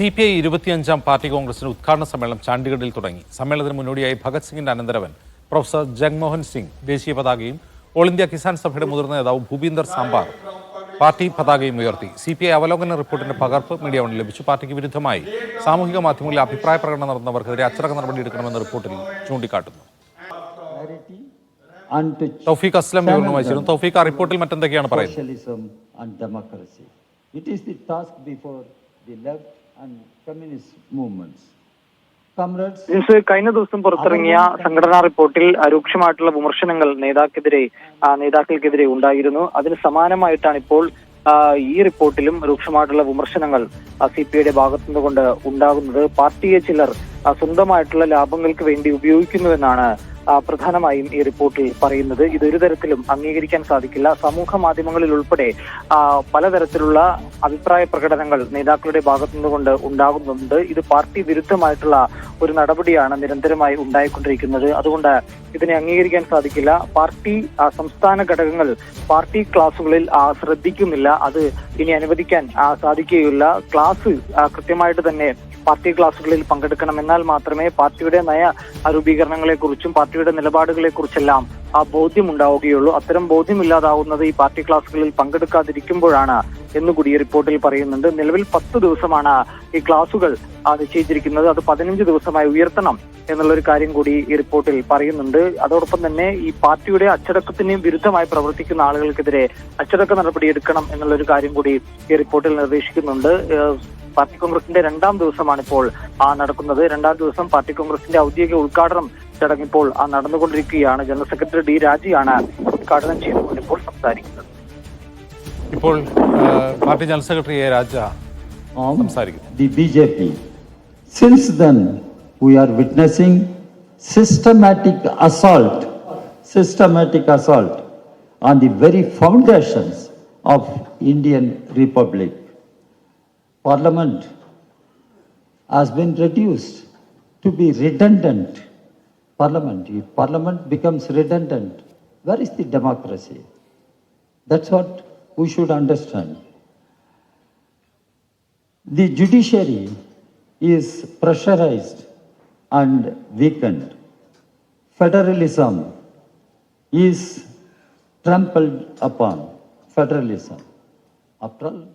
C P I ഇരുപത്തിയഞ്ചാം party കോൺഗ്രസിന്റെ ഉദ്ഘാടന സമ്മേളനം ചണ്ഡീഗഡിൽ തുടങ്ങി. സമ്മേളനത്തിന് മുന്നോടിയായി ഭഗത് സിംഗിന്റെ അനന്തരവൻ പ്രൊഫസർ ജഗ്മോഹൻ സിംഗ് ദേശീയ പതാകയും ഓൾ ഇന്ത്യ കിസാൻ സഭയുടെ മുതിർന്ന നേതാവ് ഭൂപീന്ദർ സാമ്പാർ പാർട്ടി പതാകയും ഉയർത്തി. സി പി ഐ അവലോകന റിപ്പോർട്ടിന്റെ പകർപ്പ് മീഡിയ വണ് ലഭിച്ചു. പാർട്ടിക്ക് വിരുദ്ധമായി സാമൂഹിക മാധ്യമങ്ങളിൽ അഭിപ്രായ പ്രകടനം നടന്നവർക്കെതിരെ അച്ചടക്ക നടപടി എടുക്കണമെന്ന റിപ്പോർട്ടിൽ ചൂണ്ടിക്കാട്ടുന്നു. തൗഫീഖ് അസ്ലം തൗഫീഖ് ആ റിപ്പോർട്ടിൽ മറ്റെന്തൊക്കെയാണ് പറയുന്നത്? മൂവ്മെന്റ്സ് ജിൻസ് കഴിഞ്ഞ ദിവസം പുറത്തിറങ്ങിയ സംഘടനാ റിപ്പോർട്ടിൽ രൂക്ഷമായിട്ടുള്ള വിമർശനങ്ങൾ നേതാക്കെതിരെ നേതാക്കൾക്കെതിരെ ഉണ്ടായിരുന്നു. അതിന് സമാനമായിട്ടാണ് ഇപ്പോൾ ഈ റിപ്പോർട്ടിലും രൂക്ഷമായിട്ടുള്ള വിമർശനങ്ങൾ സി പി ഐയുടെ ഭാഗത്തുനിന്നുകൊണ്ട് ഉണ്ടാകുന്നത്. പാർട്ടിയെ ചിലർ സ്വന്തമായിട്ടുള്ള ലാഭങ്ങൾക്ക് വേണ്ടി ഉപയോഗിക്കുന്നുവെന്നാണ് പ്രധാനമായും ഈ റിപ്പോർട്ടിൽ പറയുന്നത്. ഇത് ഒരു തരത്തിലും അംഗീകരിക്കാൻ സാധിക്കില്ല. സമൂഹ മാധ്യമങ്ങളിൽ ഉൾപ്പെടെ പലതരത്തിലുള്ള അഭിപ്രായ പ്രകടനങ്ങൾ നേതാക്കളുടെ ഭാഗത്തു നിന്നുകൊണ്ട് ഉണ്ടാകുന്നുണ്ട്. ഇത് പാർട്ടി വിരുദ്ധമായിട്ടുള്ള ഒരു നടപടിയാണ് നിരന്തരമായി ഉണ്ടായിക്കൊണ്ടിരിക്കുന്നത്. അതുകൊണ്ട് ഇതിനെ അംഗീകരിക്കാൻ സാധിക്കില്ല. പാർട്ടി സംസ്ഥാന ഘടകങ്ങൾ പാർട്ടി ക്ലാസുകളിൽ ശ്രദ്ധിക്കുന്നില്ല. അത് ഇനി അനുവദിക്കാൻ സാധിക്കുകയില്ല. ക്ലാസ് കൃത്യമായിട്ട് തന്നെ പാർട്ടി ക്ലാസുകളിൽ പങ്കെടുക്കണം എന്നാൽ മാത്രമേ പാർട്ടിയുടെ നയ രൂപീകരണങ്ങളെ കുറിച്ചും പാർട്ടിയുടെ നിലപാടുകളെ കുറിച്ചെല്ലാം ആ ബോധ്യം ഉണ്ടാവുകയുള്ളൂ അത്തരം ബോധ്യമില്ലാതാവുന്നത് ഈ പാർട്ടി ക്ലാസുകളിൽ പങ്കെടുക്കാതിരിക്കുമ്പോഴാണ് എന്നുകൂടി ഈ റിപ്പോർട്ടിൽ പറയുന്നുണ്ട്. നിലവിൽ പത്ത് ദിവസമാണ് ഈ ക്ലാസുകൾ നിശ്ചയിച്ചിരിക്കുന്നത്. അത് പതിനഞ്ച് ദിവസമായി ഉയർത്തണം എന്നുള്ള ഒരു കാര്യം കൂടി ഈ റിപ്പോർട്ടിൽ പറയുന്നുണ്ട്. അതോടൊപ്പം തന്നെ ഈ പാർട്ടിയുടെ അച്ചടക്കത്തിന് വിരുദ്ധമായി പ്രവർത്തിക്കുന്ന ആളുകൾക്കെതിരെ അച്ചടക്ക നടപടി എടുക്കണം എന്നുള്ള ഒരു കാര്യം കൂടി ഈ റിപ്പോർട്ടിൽ നിർദ്ദേശിക്കുന്നുണ്ട്. പാർട്ടി കോൺഗ്രസിന്റെ രണ്ടാം ദിവസമാണ് ഇപ്പോൾ നടക്കുന്നത്. രണ്ടാം ദിവസം പാർട്ടി കോൺഗ്രസിന്റെ ഔദ്യോഗിക ഉദ്ഘാടനം ചടങ്ങ് ഇപ്പോൾ ആ നടന്നുകൊണ്ടിരിക്കുകയാണ് ജനറൽ സെക്രട്ടറി ഡി രാജയാണ് ഉദ്ഘാടനം ചെയ്തുകൊണ്ട് ഇപ്പോൾ സംസാരിക്കുന്നത് ഇപ്പോൾ ആ, party general secretary A Raja on സംസാരിക്കുന്നു the BJP. Since then, we are witnessing systematic assault, systematic assault on the very foundations of Indian Republic. Parliament has been reduced to be redundant. Parliament, if Parliament becomes redundant, where is the democracy? That's what we should understand. The judiciary is pressurized and weakened. Federalism is trampled upon. Federalism. After all,